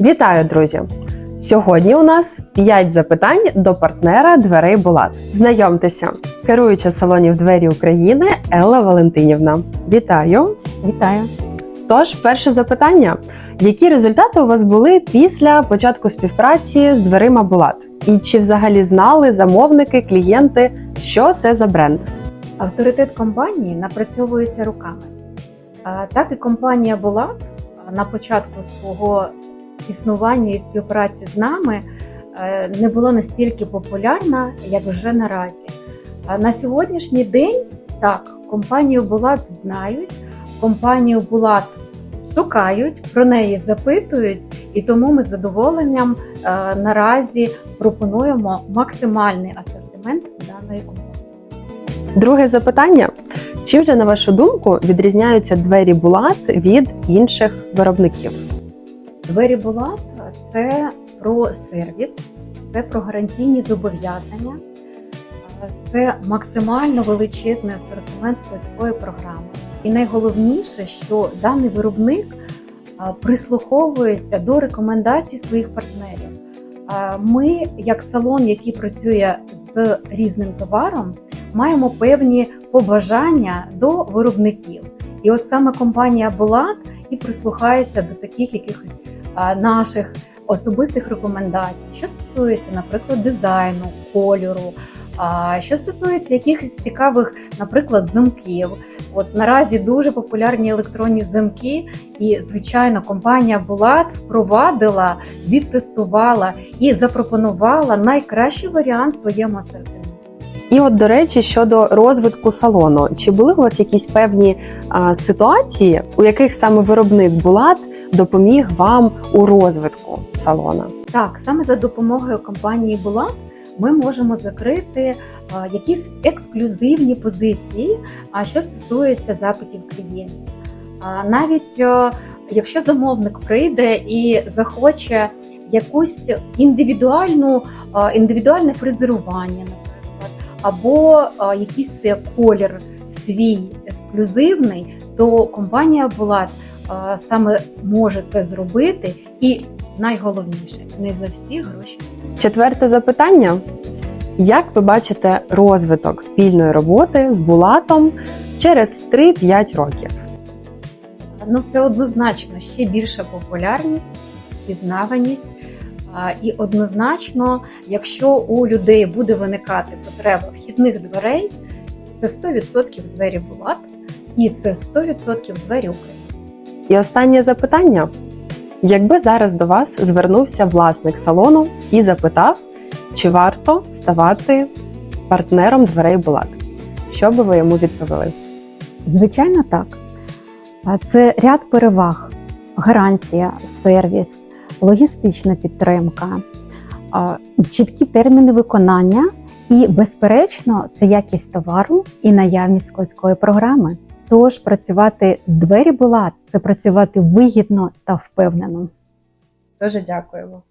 Вітаю, друзі! Сьогодні у нас 5 запитань до партнера дверей Булат. Знайомтеся, керуюча салонів двері України Елла Валентинівна. Вітаю! Вітаю. Тож, перше запитання: які результати у вас були після початку співпраці з дверима Булат? І чи взагалі знали замовники, клієнти, що це за бренд? Авторитет компанії напрацьовується руками. Так і компанія була на початку свого існування і співпраці з нами е, не була настільки популярна, як вже наразі. На сьогоднішній день так, компанію Булат знають, компанію Булат шукають, про неї запитують, і тому ми з задоволенням е, наразі пропонуємо максимальний асортимент даної компанії. Друге запитання: чим же, на вашу думку, відрізняються двері Булат від інших виробників? Двері Булат це про сервіс, це про гарантійні зобов'язання, це максимально величезний асортимент складської програми. І найголовніше, що даний виробник прислуховується до рекомендацій своїх партнерів. Ми, як салон, який працює з різним товаром, маємо певні побажання до виробників. І от саме компанія Булат і прислухається до таких якихось наших особистих рекомендацій, що стосується, наприклад, дизайну, кольору. Що стосується якихось цікавих, наприклад, замків, от наразі дуже популярні електронні замки, і звичайно, компанія Булат впровадила, відтестувала і запропонувала найкращий варіант своєму асортименті. І от, до речі, щодо розвитку салону, чи були у вас якісь певні а, ситуації, у яких саме виробник Булат допоміг вам у розвитку салона? Так, саме за допомогою компанії Булат ми можемо закрити якісь ексклюзивні позиції, що стосується запитів клієнтів. Навіть якщо замовник прийде і захоче якусь індивідуальну, індивідуальне фрезерування, або якийсь колір свій ексклюзивний, то компанія Булат саме може це зробити і найголовніше не за всі гроші. Четверте запитання: як ви бачите розвиток спільної роботи з Булатом через 3-5 років? Ну, це однозначно ще більша популярність, пізнаваність. І однозначно, якщо у людей буде виникати потреба вхідних дверей, це 100% двері Булат і це 100% двері України. І останнє запитання: якби зараз до вас звернувся власник салону і запитав, чи варто ставати партнером дверей Булат, що би ви йому відповіли? Звичайно, так. Це ряд переваг: гарантія, сервіс, логістична підтримка, чіткі терміни виконання і, безперечно, це якість товару і наявність складської програми. Тож працювати з двері була це працювати вигідно та впевнено. Дуже дякуємо.